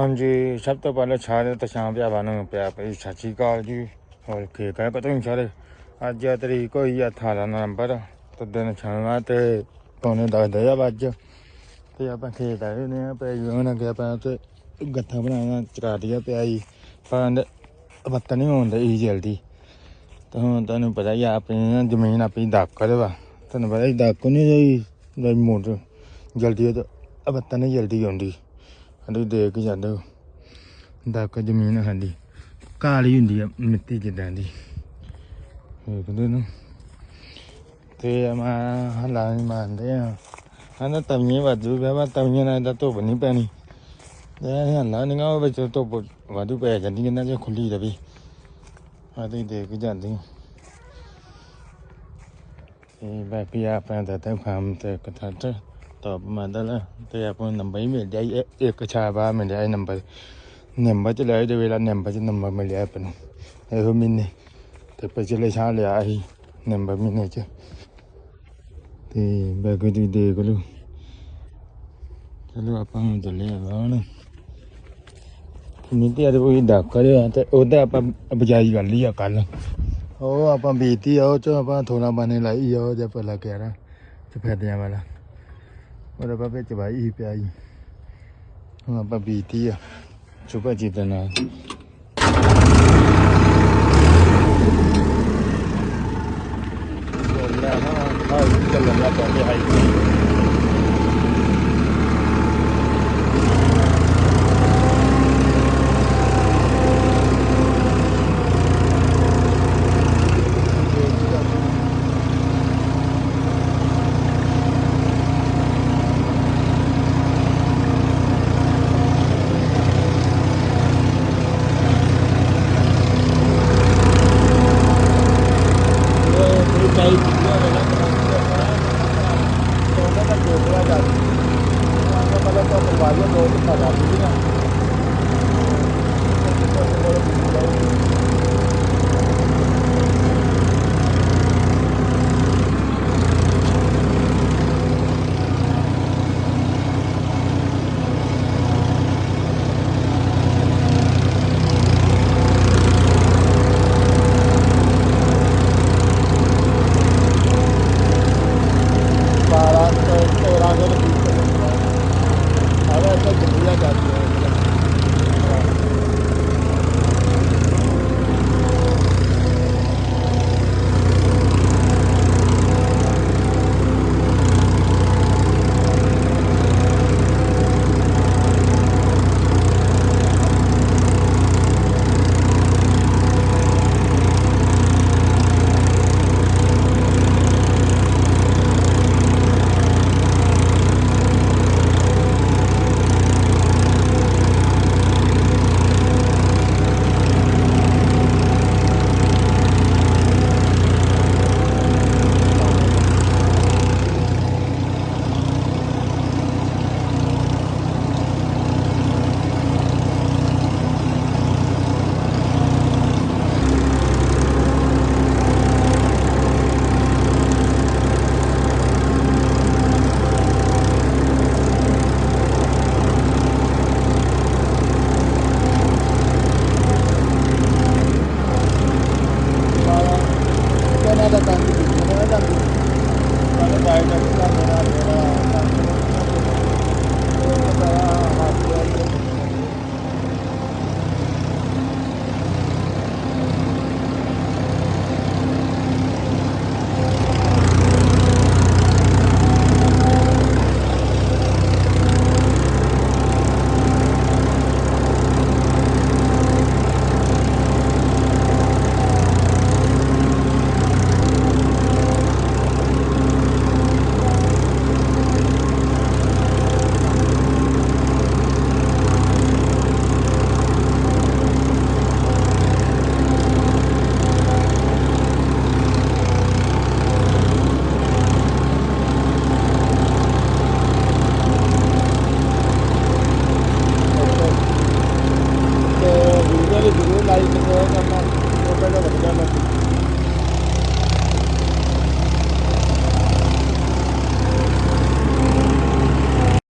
ਹਾਂਜੀ, ਸਭ ਤੋਂ ਪਹਿਲਾਂ ਸਾਰੇ ਤਸ਼ਾਂ ਭਰਾਵਾਂ ਨੂੰ ਪਿਆ ਪਈ ਸਤਿ ਸ਼੍ਰੀ ਅਕਾਲ ਜੀ। ਹੋਰ ਕੀ ਕਹੇ ਪਤਾ ਨਹੀਂ ਸਾਰੇ। ਅੱਜ ਆ ਤਰੀਕ ਹੋਈ ਆ 18 ਨਵੰਬਰ, ਤੇ ਦਿਨ ਛਾਣਾ ਤੇ ਪੌਣੇ ਦਸ ਦੇ ਆ ਵੱਜ। ਤੇ ਆਪਾਂ ਖੇਤ ਆਏ ਨੇ ਆ ਪੈ ਉਹਨਾਂ ਗਿਆ ਪਾ ਤੇ ਗੱਠਾ ਬਣਾਇਆ ਚਕਾ ਦਿਆ ਪਿਆ ਜੀ ਪਰ ਬੱਤ ਨਹੀਂ ਹੁੰਦੇ ਹੀ ਜਲਦੀ। ਤਾਂ ਹੁਣ ਤੁਹਾਨੂੰ ਪਤਾ ਹੀ ਆਪਣੀ ਜ਼ਮੀਨ ਆਪਣੀ ਦਾਕਰ ਵਾ। ਤੁਹਾਨੂੰ ਪਤਾ ਹੀ ਦਾਕਰ ਨਹੀਂ ਜਾਈ ਮੋਟਰ ਜਲਦੀ ਉਹ ਤਾਂ ਬੱਤ ਨਹੀਂ ਜਲਦੀ ਆਉਂਦੀ। ਸਾਡੀ ਦੇਖ ਕੇ ਜਾਂਦੇ ਹੋ। ਜ਼ਮੀਨ ਸਾਡੀ। ਕਾਲੀ ਹੁੰਦੀ ਆ ਮਿੱਟੀ ਜਿੱਦਾਂ ਦੀ। ਵੇਖਦੇ ਨੂੰ। ਤੇ ਮੈਂ ਹਲਾ ਨਹੀਂ ਮੰਨਦੇ ਆ। ਹਨਾ ਤਵੀਆਂ ਵਾਧੂ ਪਿਆ ਵਾ ਤਵੀਆਂ ਨਾਲ ਤਾਂ ਧੁੱਪ ਨਹੀਂ ਪੈਣੀ। ਇਹ ਹਲਾ ਨਹੀਂ ਉਹ ਵਿੱਚ ਧੁੱਪ ਵਾਧੂ ਪੈ ਜਾਂਦੀ ਇਹਨਾਂ ਜੇ ਖੁੱਲੀ ਰਵੀ। ਆ ਤੁਸੀਂ ਦੇਖ ਕੇ ਜਾਂਦੇ ਹੋ। ਤੇ ਬਾਕੀ ਆਪਣਾ ਤਾਂ ਤਾਂ ਤੇ ਇੱਕ ਥੱਟ ਟੌਪ ਮਾਡਲ ਤੇ ਆਪਾਂ ਨੂੰ ਨੰਬਰ ਹੀ ਮਿਲ ਜਾਈ ਇਹ- ਇੱਕ ਛਾਪਾ ਮਿਲਿਆ ਇਹ ਨੰਬਰ। ਨੰਬਰ ਚ ਲੈ ਦੇ ਵੇਲਾ ਨੰਬਰ ਚ ਨੰਬਰ ਮਿਲਿਆ ਆਪਾਂ ਨੂੰ। ਇਹੋ ਮਹੀਨੇ। ਤੇ ਪਿਛਲੇ ਸਾਲ ਲਿਆ ਸੀ ਨੰਬਰ ਮਹੀਨੇ ਚ। ਤੇ ਬਾਕੀ ਤੁਸੀਂ ਦੇਖ ਲਓ। ਚਲੋ ਆਪਾਂ ਹੁਣ ਚੱਲੇ ਆ ਹੁਣ ਮਿੰਟੀ ਆ ਕੋਈ ਡਾਕਰ ਆ ਤੇ ਉਹਦਾ ਆਪਾਂ ਬਜਾਈ ਕਰ ਲਈ ਆ ਕੱਲ ਉਹ ਆਪਾਂ ਬੀਤੀ ਆ, ਉਹ ਚ ਆਪਾਂ ਥੋੜਾ ਬਾਨੇ ਲਾਈ ਆ, ਉਹ ਜੇ ਪਹਿਲਾਂ ਕਹਿ ਰਾਂ ਸਫੈਦਿਆਂ ਵਾਲਾ ਉਹਦਾ ਆਪਾਂ ਵਿੱਚ ਵਾਈ ਹੀ ਪਿਆ ਜੀ। ਹੁਣ ਆਪਾਂ ਬੀਤੀ ਆ ਸੁਪਾ ਜੀ ਦੇ ਨਾਲ। ਚੱਲਣਾ, ਹਾਂ ਹਾਈ ਜਾਂਦੀ ਸਾਡੇ ਬਾਈ ਟੈਕਸ ਦਾ ਮੇਰਾ ਮੇਰਾ ਸਾਰਾ ਹਾਸਪਤਾਲ 我在这儿。